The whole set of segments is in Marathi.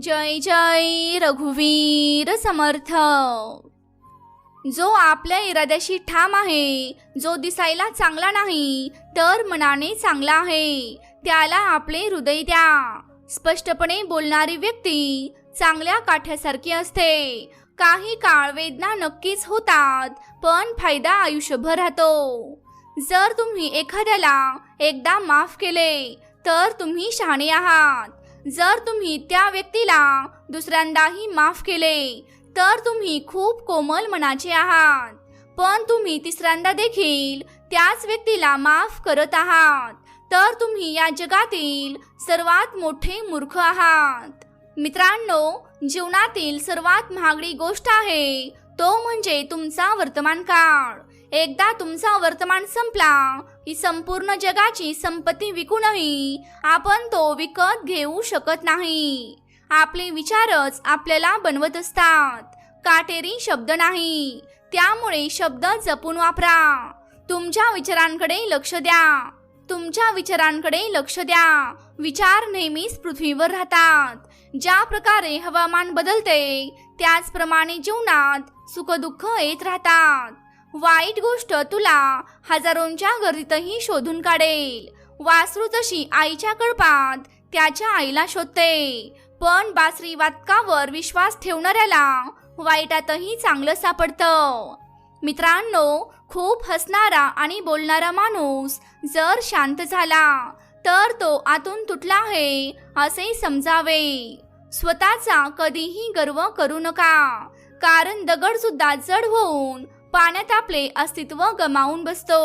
जय जय रघुवीर समर्थ. जो आपल्या इराद्याशी ठाम आहे जो दिसायला चांगला नाही तर मनाने चांगला आहे. त्याला आपले हृदय द्या. स्पष्टपणे बोलणारी व्यक्ती चांगल्या काठ्यासारखी असते. काही काळ वेदना नक्कीच होतात पण फायदा आयुष्यभर राहतो. जर तुम्ही एखाद्याला एकदा माफ केले तर तुम्ही शहाणे आहात. जर तुम्ही त्या व्यक्तीला दुसऱ्यांदाही माफ केले तर तुम्ही खूप कोमल मनाचे आहात. पण तुम्ही तिसऱ्यांदा देखील त्याच व्यक्तीला माफ करत आहात. तर तुम्ही या जगातील सर्वात मोठे मूर्ख आहात. मित्रांनो जीवनातील सर्वात महागडी गोष्ट आहे तो म्हणजे तुमचा वर्तमान काळ एकदा तुमचा वर्तमान संपला. ही संपूर्ण जगाची संपत्ती विकूनही आपण तो विकत घेऊ शकत नाही. आपले विचारच आपल्याला बनवत असतात. काटेरी शब्द नाही. त्यामुळे शब्द जपून वापरा. तुमच्या विचारांकडे लक्ष द्या. तुमच्या विचारांकडे लक्ष द्या. विचार नेहमीच पृथ्वीवर राहतात. ज्या प्रकारे हवामान बदलते त्याचप्रमाणे जीवनात सुखदुःख येत राहतात. वाईट गोष्ट तुला हजारोंच्या गर्दीतही शोधून काढेल. वासरू जशी आईच्या कळपात त्याच्या आईला शोधते. पण बासरी वातकावर विश्वास ठेवणाऱ्याला वाईटातही चांगलं सापडतं. मित्रांनो खूप हसणारा आणि बोलणारा माणूस जर शांत झाला तर तो आतून तुटला आहे असे समजावे. स्वतःचा कधीही गर्व करू नका. कारण दगड सुद्धा जड होऊन पाण्यात आपले अस्तित्व गमावून बसतो.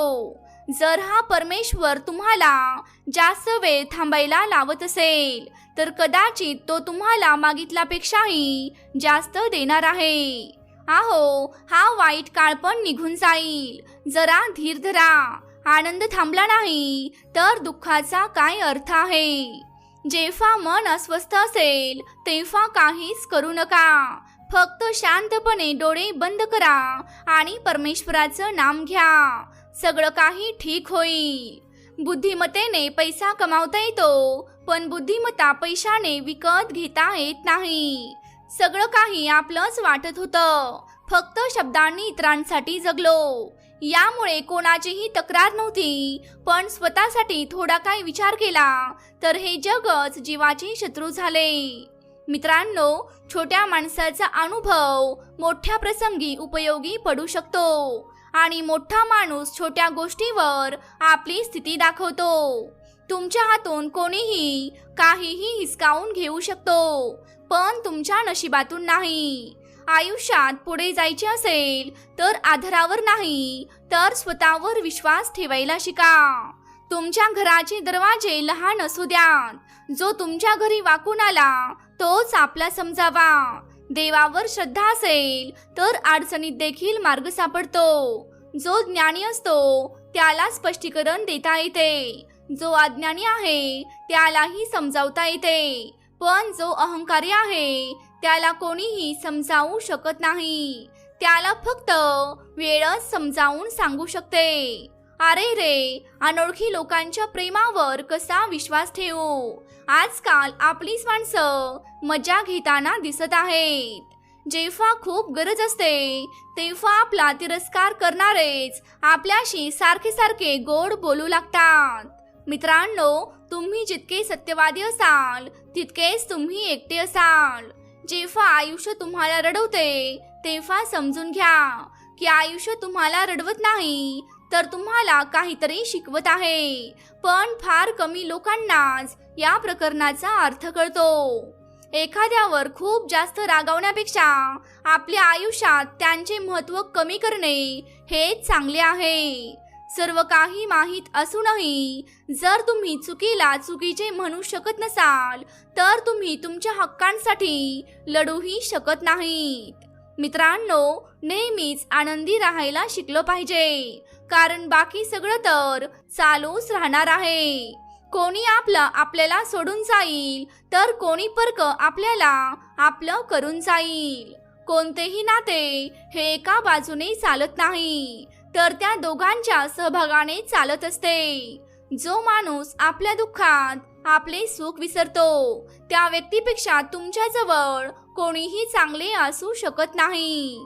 जर हा परमेश्वर तुम्हाला जास्त वेळ थांबायला लावत असेल तर कदाचित तो तुम्हाला मागितल्यापेक्षाही जास्त देणार आहे. आहो हा वाईट काळ पण निघून जाईल. जरा धीर धरा. आनंद थांबला नाही तर दुःखाचा काय अर्थ आहे? जेव्हा मन अस्वस्थ असेल तेव्हा काहीच करू नका. फक्त शांतपणे डोळे बंद करा आणि परमेश्वराचं नाम घ्या. सगळं काही ठीक होईल. बुद्धिमत्तेने पैसा कमावता येतो पण बुद्धिमत्ता पैशाने विकत घेता येत नाही. सगळं काही आपलंच वाटत होतं. फक्त शब्दांनी इतरांसाठी जगलो. यामुळे कोणाचीही तक्रार नव्हती पण स्वतःसाठी थोडा काही विचार केला तर हे जगच जीवाचे शत्रू झाले. मित्रांनो छोट्या माणसाचा अनुभव मोठ्या प्रसंगी उपयोगी पडू शकतो आणि मोठा माणूस छोट्या गोष्टीवर आपली स्थिती दाखवतो. तुमच्या हातून कोणीही काहीही हिसकावून घेऊ शकतो पण तुमच्या नशिबातून नाही. आयुष्यात पुढे जायचे असेल तर आधारावर नाही तर स्वतःवर विश्वास ठेवायला शिका. तुमच्या घराचे दरवाजे लहान असू द्यात. जो तुमच्या घरी वाकून आला तोच आपला समजावा. देवावर श्रद्धा असेल तर अडचणीत देखील मार्ग सापडतो. जो ज्ञानी असतो त्याला स्पष्टीकरण देता येते. जो अज्ञानी आहे त्यालाही समजावता येते. पण जो अहंकारी आहे त्याला कोणीही समजावू शकत नाही. त्याला फक्त वेळच समजावून सांगू शकते. अरे रे अनोळखी लोकांच्या प्रेमावर कसा विश्वास ठेवू? आजकाल आपलीच माणसं मजा घेताना दिसत आहेत. जेव्हा खूप गरज असते तेव्हा आपला तिरस्कार करणारेच आपल्याशी सारखे सारखे गोड बोलू लागतात. मित्रांनो तुम्ही जितके सत्यवादी असाल तितकेच तुम्ही एकटे असाल. जेव्हा आयुष्य तुम्हाला रडवते तेव्हा समजून घ्या की आयुष्य तुम्हाला रडवत नाही तर तुम्हाला काहीतरी शिकवत आहे. पण फार कमी लोकांनाच या प्रकरणाचा अर्थ कळतो. एखाद्यावर खूप जास्त रागावण्यापेक्षा आपल्या आयुष्यात त्यांचे महत्त्व कमी करणे हे चांगले आहे. सर्व काही माहीत असूनही जर तुम्ही चुकीला चुकीचे म्हणू शकत नसाल तर तुम्ही तुमच्या हक्कांसाठी लढूही शकत नाहीत. मित्रांनो नेहमीच आनंदी राहायला शिकलो पाहिजे. कारण बाकी सगळं तर चालूच राहणार आहे. कोणी आपलं आपल्याला सोडून जाईल तर कोणी परक आपल्याला आपलं करून जाईल. कोणतेही नाते हे एका बाजूने चालत नाही तर त्या दोघांच्या सहभागाने चालत असते. जो माणूस आपल्या दुःखात आपले सुख विसरतो त्या व्यक्तीपेक्षा तुमच्याजवळ कोणीही चांगले असू शकत नाही.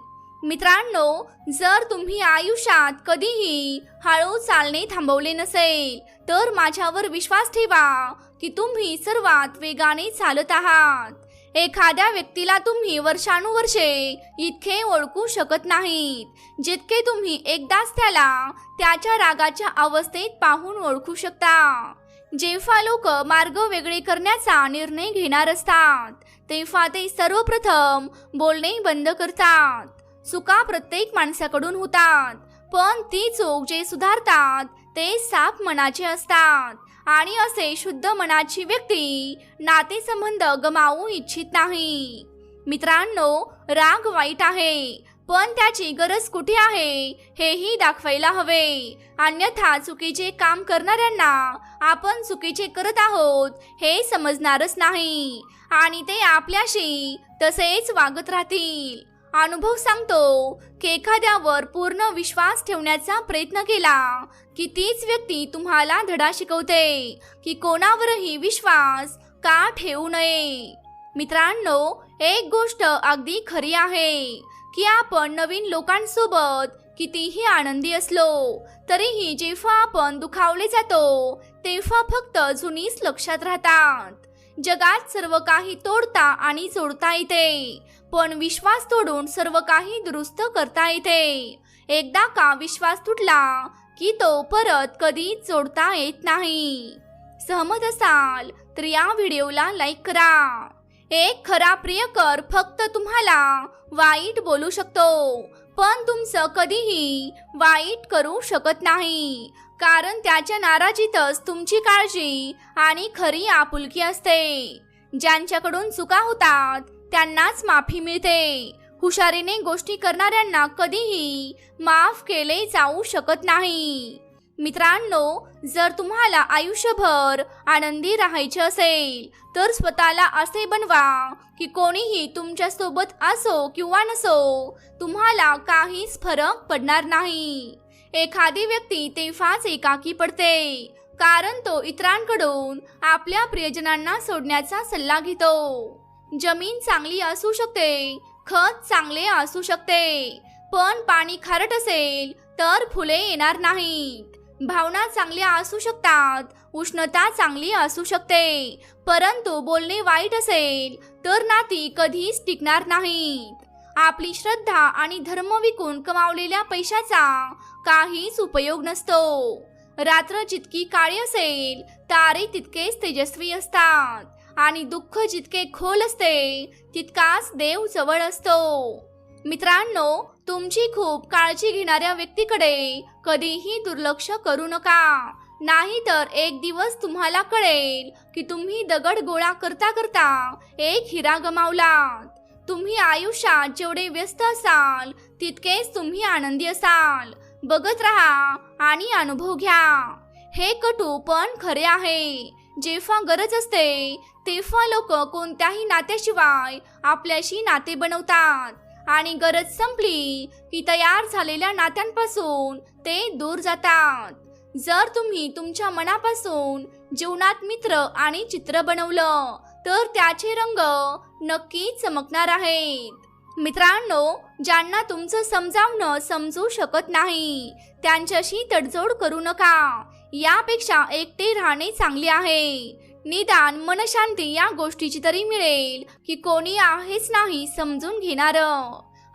मित्रांनो जर तुम्ही आयुष्यात कधीही हळू चालणे थांबवले नसेल तर माझ्यावर विश्वास ठेवा की तुम्ही सर्वात वेगाने चालत आहात. एखाद्या व्यक्तीला तुम्ही वर्षानुवर्षे इतके ओळखू शकत नाहीत जितके तुम्ही एकदाच त्याला त्याच्या रागाच्या अवस्थेत पाहून ओळखू शकता. जेव्हा लोक मार्ग वेगळे करण्याचा निर्णय घेणार असतात तेव्हा ते सर्वप्रथम बोलणे बंद करतात. चुका प्रत्येक माणसाकडून होतात. पण ती चूक जे सुधारतात ते साफ मनाचे असतात. आणि असे शुद्ध मनाची व्यक्ती नातेसंबंध गमावू इच्छित नाही. मित्रांनो राग वाईट आहे पण त्याची गरज कुठे आहे हेही दाखवायला हवे. अन्यथा चुकीचे काम करणाऱ्यांना आपण चुकीचे करत आहोत हे समजणारच नाही. आणि ते आपल्याशी तसेच वागत राहतील. अनुभव सांगतो की एखाद्यावर पूर्ण विश्वास ठेवण्याचा प्रयत्न केला की तीच व्यक्ती तुम्हाला धडा शिकवते की कोणावरही विश्वास का ठेवू नये. मित्रांनो एक गोष्ट अगदी खरी आहे की आपण नवीन लोकांसोबत कितीही आनंदी असलो तरीही जेव्हा आपण दुखावले जातो तेव्हा फक्त जुनीच लक्षात राहतात. जगात सर्व काही तोडता आणि जोडता येते पण विश्वास तोडून सर्व काही दुरुस्त करता येते एकदा का विश्वास तुटला की तो परत कधी जोडता येत नाही. सहमत असाल तर या व्हिडिओला लाईक करा. एक खरा प्रियकर फक्त तुम्हाला वाईट बोलू शकतो पण तुमचं कधीही वाईट करू शकत नाही. कारण त्याच्या नाराजीतच तुमची काळजी आणि खरी आपुलकी असते. ज्यांच्याकडून चुका होतात त्यांनाच माफी मिळते. हुशारीने गोष्टी करणाऱ्यांना कधीही माफ केले जाऊ शकत नाही. मित्रांनो जर तुम्हाला आयुष्यभर आनंदी राहायचे असेल तर स्वतःला असे बनवा की कोणीही तुमच्यासोबत असो किंवा नसो तुम्हाला काहीच फरक पडणार नाही. एखादी व्यक्ती तेव्हाच एकाकी पडते. कारण तो इतरांकडून आपल्या प्रियजनांना सोडण्याचा सल्ला घेतो. जमीन चांगली असू शकते खत चांगले असू शकते पण पाणी खारट असेल तर फुले येणार नाहीत. भावना चांगल्या असू शकतात उष्णता चांगली असू शकते परंतु बोलणे वाईट असेल तर नाती कधीच टिकणार नाहीत. आपली श्रद्धा आणि धर्म विकून कमावलेल्या पैशाचा काहीच उपयोग नसतो. रात्र जितकी काळी असेल तारे तितकेच तेजस्वी असतात. आणि दुःख जितके खोल असते तितकाच देव जवळ असतो. मित्रांनो तुमची खूप काळजी घेणाऱ्या व्यक्तीकडे कधीही दुर्लक्ष करू नका. नाहीतर एक दिवस तुम्हाला कळेल की तुम्ही दगड गोळा करता करता एक हिरा गमावलात. तुम्ही आयुष्यात जेवढे व्यस्त असाल तितकेच तुम्ही आनंदी असाल. बघत राहा आणि अनुभव घ्या. हे कटू पण खरे आहे. जेव्हा गरज असते तेव्हा लोक कोणत्याही नात्याशिवाय आपल्याशी नाते बनवतात. आणि गरज संपली की तयार झालेल्या नात्यांपासून ते दूर जातात. जर तुम्ही तुमच्या मनापासून जीवनात मित्र आणि चित्र बनवलं तर त्याचे रंग नक्की चमकणार आहेत. मित्रांनो ज्यांना तुमचं समजावणं समजू शकत नाही त्यांच्याशी तडजोड करू नका. यापेक्षा एकटे राहणे चांगले आहे. निदान मनशांती या गोष्टीची तरी मिळेल की कोणी आहेच नाही समजून घेणार.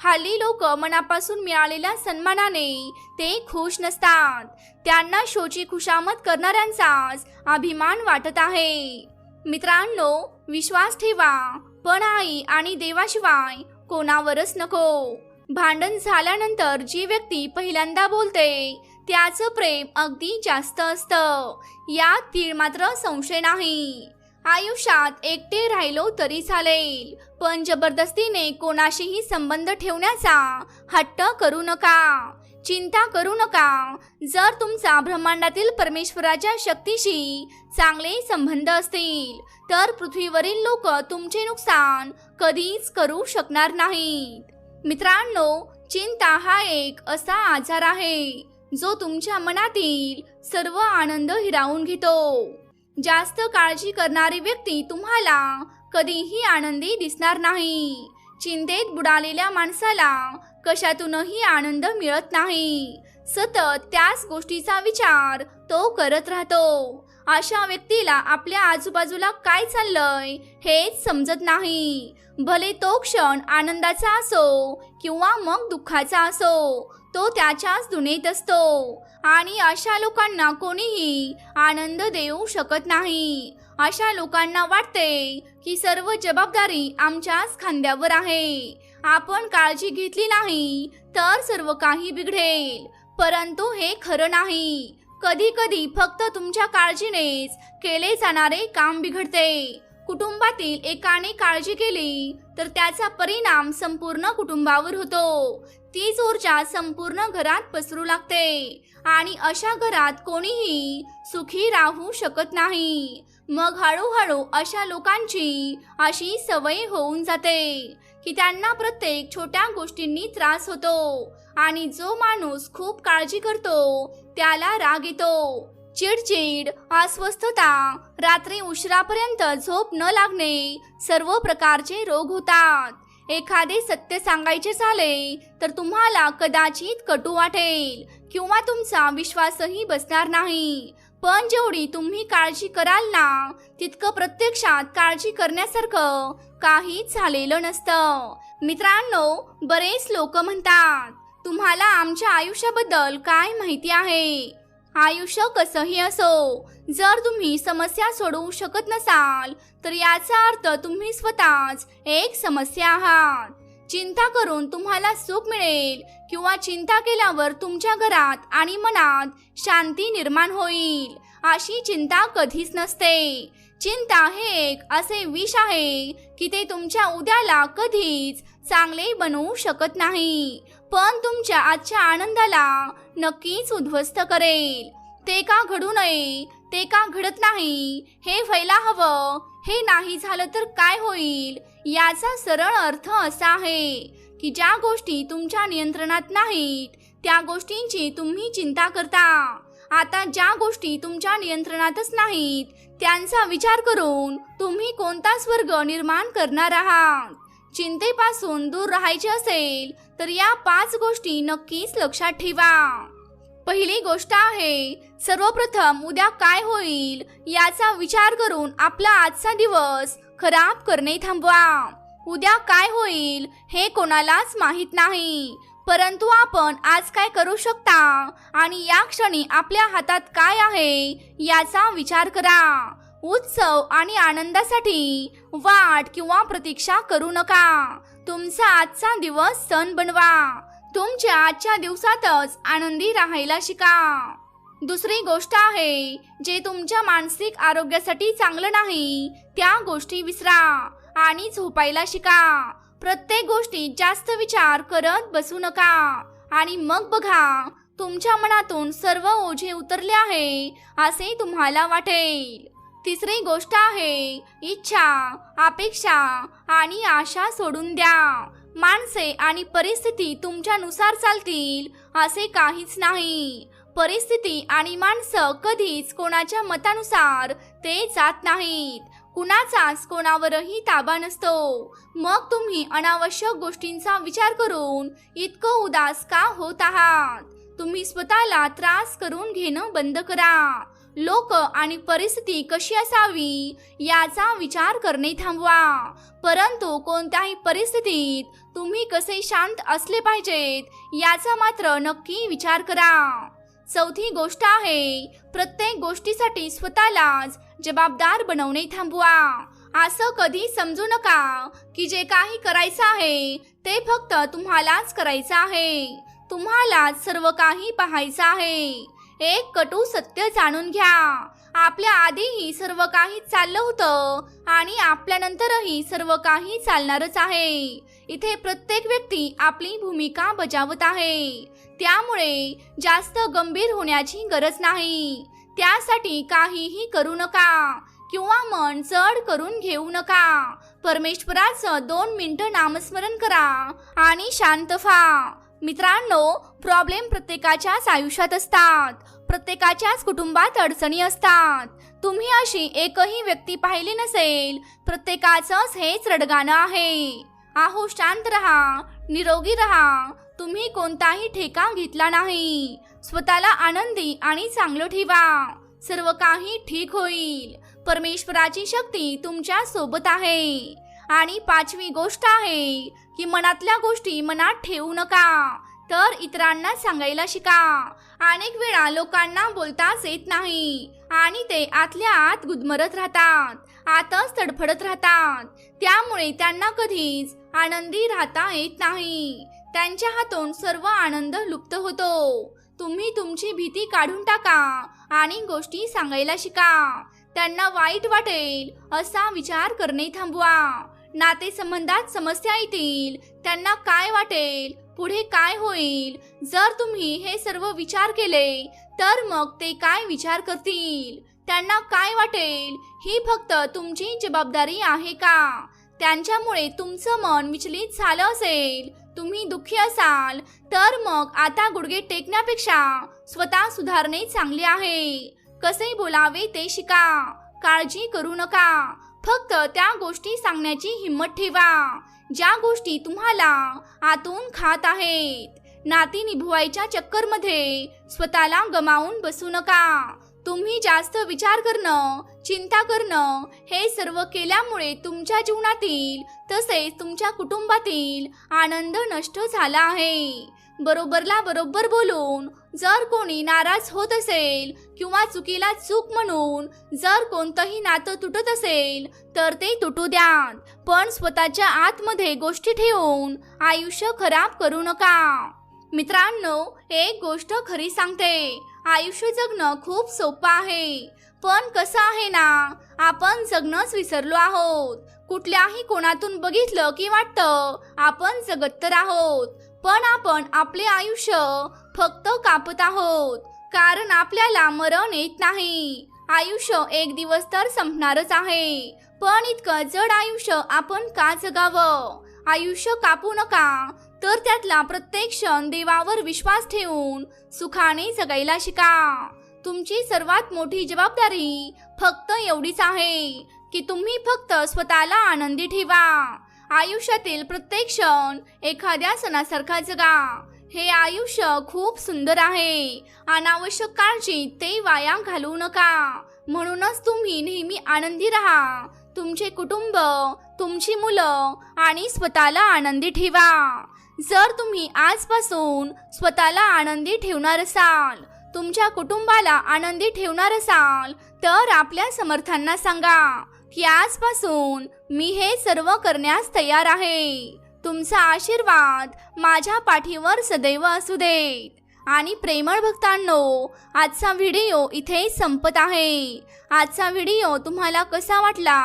हल्ली लोक मनापासून मिळालेल्या सन्मानाने ते खुश नसतात. त्यांना शोची खुशामत करणाऱ्यांचाच अभिमान वाटत आहे. मित्रांनो विश्वास ठेवा. पण आई आणि देवाशिवाय कोणावरच नको. भांडण झाल्यानंतर जी व्यक्ती पहिल्यांदा बोलते त्याचं प्रेम अगदी जास्त असतं. यात तीळ मात्र संशय नाही. आयुष्यात एकटे राहिलो तरी चालेल पण जबरदस्तीने कोणाशीही संबंध ठेवण्याचा हट्ट करू नका. चिंता करू नका. जर तुमचा ब्रह्मांडातील परमेश्वराच्या शक्तीशी चांगले संबंध असतील तर पृथ्वीवरील लोक तुमचे नुकसान कधीच करू शकणार नाहीत. मित्रांनो चिंता हा एक असा आजार आहे जो तुमच्या मनातील सर्व आनंद हिरावून घेतो. जास्त काळजी करणारी व्यक्ती तुम्हाला कधीही आनंदी दिसणार नाही. चिंतेत बुडालेल्या माणसाला कशातूनही आनंद मिळत नाही. सतत त्याच गोष्टीचा विचार तो करत राहतो. अशा व्यक्तीला आपल्या आजूबाजूला काय चाललंय हेच समजत नाही. भले तो क्षण आनंदाचा असो किंवा मग दुःखाचा असो तो त्याच्याच दुनेत असतो. आणि अशा लोकांना कोणीही आनंद देऊ शकत नाही. अशा लोकांना वाटते की सर्व जबाबदारी आमच्याच खांद्यावर आहे. आपण काळजी घेतली नाही तर सर्व काही बिघडेल. परंतु हे खरं नाही. कधी कधी फक्त तुमच्या काळजीनेच केले जाणारे काम बिघडते. कुटुंबातील एकाने काळजी केली तर त्याचा परिणाम संपूर्ण कुटुंबावर होतो. तीच ऊर्जा संपूर्ण घरात पसरू लागते. आणि अशा घरात कोणीही सुखी राहू शकत नाही. मग हळूहळू अशा लोकांची अशी सवय होऊन जाते की त्यांना प्रत्येक छोट्या गोष्टींनी त्रास होतो आणि जो माणूस खूप काळजी करतो त्याला राग येतो. चिडचिड अस्वस्थता रात्री उशिरापर्यंत झोप न लागणे सर्व प्रकारचे रोग होतात. एखादे सत्य सांगायचे झाले तर तुम्हाला कदाचित कटू वाटेल किंवा तुमचा विश्वासही बसणार नाही. पण जेवढी तुम्ही काळजी कराल ना तितकं प्रत्यक्षात काळजी करण्यासारखं काहीच झालेलं नसतं. मित्रांनो बरेच लोक म्हणतात तुम्हाला आमच्या आयुष्याबद्दल काय माहिती आहे? आयुष्य कसंही असो जर तुम्ही समस्या सोडवू शकत नसाल तर याचा अर्थ तुम्ही स्वतःच एक समस्या आहात. चिंता करून तुम्हाला सुख मिळेल किंवा चिंता केल्यावर तुमच्या घरात आणि मनात शांती निर्माण होईल अशी चिंता कधीच नसते. चिंता हे एक असे विष आहे की ते तुमच्या उद्याला कधीच चांगले बनवू शकत नाही पण तुमच्या आजच्या आनंदाला नक्कीच उद्ध्वस्त करेल. ते का घडू नये ते का घडत नाही? हे व्हायला हवं. हे नाही झालं तर काय होईल? याचा सरळ अर्थ असा आहे की ज्या गोष्टी तुमच्या नियंत्रणात नाहीत त्या गोष्टींची तुम्ही चिंता करता. आता ज्या गोष्टी तुमच्या नियंत्रणातच नाहीत त्यांचा विचार करून तुम्ही कोणता स्वर्ग निर्माण करणार आहात? चिंतेपासून दूर राहायचे असेल तर या पाच गोष्टी नक्कीच लक्षात ठेवा. पहिली गोष्ट आहे सर्वप्रथम उद्या काय होईल याचा विचार करून आपला आजचा दिवस खराब करणे थांबवा. उद्या काय होईल हे कोणालाच माहीत नाही परंतु आपण आज काय करू शकता आणि या क्षणी आपल्या हातात काय आहे याचा विचार करा. उत्सव आणि आनंदासाठी वाट किंवा प्रतीक्षा करू नका. तुमचा आजचा दिवस सण बनवा. तुमच्या आजच्या दिवसातच आनंदी राहायला शिका. दुसरी गोष्ट आहे जे तुमच्या मानसिक आरोग्यासाठी चांगलं नाही त्या गोष्टी विसरा आणि झोपायला शिका. प्रत्येक गोष्टीत जास्त विचार करत बसू नका आणि मग बघा तुमच्या मनातून सर्व ओझे उतरले आहे असे तुम्हाला वाटेल. तिसरी गोष्ट आहे इच्छा अपेक्षा आणि आशा सोडून द्या. माणसे आणि परिस्थिती तुमच्यानुसार चालतील असे काहीच नाही. परिस्थिती आणि माणसं कधीच कोणाच्या मतानुसार ते जात नाहीत. कुणाचाच कोणावरही ताबा नसतो. मग तुम्ही अनावश्यक गोष्टींचा विचार करून इतकं उदास का होत आहात? तुम्ही स्वतःला त्रास करून घेणं बंद करा. लोक आणि परिस्थिती कशी असावी याचा विचार करणे थांबवा. परंतु कोणत्याही परिस्थितीत तुम्ही कसे शांत असले पाहिजेत याचा मात्र नक्की विचार करा. चौथी गोष्ट आहे प्रत्येक गोष्टीसाठी स्वतःलाच जबाबदार बनवणे थांबवा. असं कधी समजू नका की जे काही करायचं आहे ते फक्त तुम्हालाच करायचं आहे. तुम्हालाच सर्व काही पाहायचं आहे. एक कटू सत्य जाणून घ्या. आपल्या आधीही सर्व काही चाललं होतं आणि आपल्यानंतरही सर्व काही चालणारच आहे. इथे प्रत्येक व्यक्ती आपली भूमिका बजावत आहे. त्यामुळे जास्त गंभीर होण्याची गरज नाही. त्यासाठी काहीही करू नका किंवा मन चढ करून घेऊ नका. परमेश्वराचं दोन मिनिटं नामस्मरण करा आणि शांत व्हा. मित्रांनो प्रॉब्लेम प्रत्येकाच्याच आयुष्यात असतात. प्रत्येकाच्याच कुटुंबात अडचणी असतात. तुम्ही अशी एकही व्यक्ती पाहिली नसेल प्रत्येकाचंच हेच रडगाणं आहे. आहो शांत रहा निरोगी रहा. तुम्ही कोणताही ठेका घेतला नाही. स्वतःला आनंदी आणि चांगलं ठेवा. सर्व काही ठीक होईल. परमेश्वराची शक्ती तुमच्यासोबत आहे. आणि पाचवी गोष्ट आहे की मनातल्या गोष्टी मनात ठेवू नका. तर इतरांना सांगायला शिका. अनेक वेळा लोकांना बोलताच येत नाही. आणि ते आतल्या आत गुदमरत राहतात. आतच तडफडत राहतात. त्यामुळे त्यांना कधीच आनंदी राहता येत नाही. त्यांच्या हातून सर्व आनंद लुप्त होतो. तुम्ही तुमची भीती काढून टाका आणि गोष्टी सांगायला शिका. त्यांना वाईट वाटेल असा विचार करणे थांबवा. नातेसंबंधात समस्या येतील त्यांना काय वाटेल पुढे काय होईल? जर तुम्ही हे सर्व विचार केले तर मग ते काय विचार करतील? त्यांना काय वाटेल? ही फक्त तुमची जबाबदारी आहे का? त्यांच्यामुळे तुमचं मन विचलित झालं असेल तुम्ही दुःखी असाल तर मग आता गुडघे टेकण्यापेक्षा स्वतः सुधारणे चांगले आहे. कसे बोलावे ते शिका. काळजी करू नका. फक्त त्या गोष्टी सांगण्याची हिंमत ठेवा. ज्या गोष्टी तुम्हाला आतून खात आहेत नाती निभवायच्या चक्करमध्ये स्वतःला गमावून बसू नका. तुम्ही जास्त विचार करणं चिंता करणं हे सर्व केल्यामुळे तुमच्या जीवनातील तसेच तुमच्या कुटुंबातील आनंद नष्ट झाला आहे. बरोबरला बरोबर बोलून जर कोणी नाराज होत असेल किंवा चुकीला चूक म्हणून जर कोणतंही नातं तुटत असेल तर ते तुटू द्या पण स्वतःच्या आतमध्ये गोष्टी ठेवून आयुष्य खराब करू नका. मित्रांनो एक गोष्ट खरी सांगते. आयुष्य जगणं खूप सोपं आहे. पण कसं आहे ना आपण जगणंच विसरलो आहोत. कुठल्याही कोणातून बघितलं की वाटतं आपण जगत तर आहोत. पण आपण आपले आयुष्य फक्त कापत आहोत. कारण आपल्याला मरण येत नाही. आयुष्य एक दिवस तर संपणारच आहे. पण इतकं जड आयुष्य आपण का जगावं? आयुष्य कापू नका. तर त्यातला प्रत्येक क्षण देवावर विश्वास ठेवून सुखाने जगायला शिका. तुमची सर्वात मोठी जबाबदारी फक्त एवढीच आहे की तुम्ही फक्त स्वतःला आनंदी ठेवा. आयुष्यातील प्रत्येक क्षण एखाद्या सणासारखा जगा हे आयुष्य खूप सुंदर आहे. अनावश्यक काळजी ते वाया घालवू नका. म्हणूनच तुम्ही नेहमी आनंदी राहा. तुमचे कुटुंब तुमची मुलं आणि स्वतःला आनंदी ठेवा. जर तुम्ही आजपासून स्वतःला आनंदी ठेवणार असाल तुमच्या कुटुंबाला आनंदी ठेवणार असाल तर आपल्या समर्थांना सांगा की आजपासून मी हे सर्व करण्यास तयार आहे. तुमचा आशीर्वाद माझ्या पाठीवर सदैव असू दे आणि प्रेमळ भक्तांनो आजचा व्हिडिओ इथे संपत आहे. आजचा व्हिडिओ तुम्हाला कसा वाटला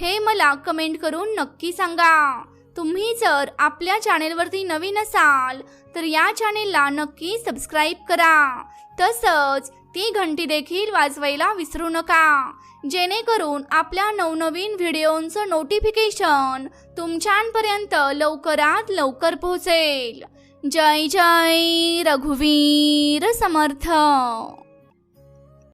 हे मला कमेंट करून नक्की सांगा. तुम्ही जर आपल्या चॅनेलवरती नवीन असाल तर या चॅनेलला नक्की सबस्क्राईब करा. तसंच ती घंटी देखील वाजवायला विसरू नका. जेणेकरून आपल्या नवनवीन व्हिडिओंचं नोटिफिकेशन तुमच्यापर्यंत लवकरात लवकर पोहोचेल. जय जय रघुवीर समर्थ!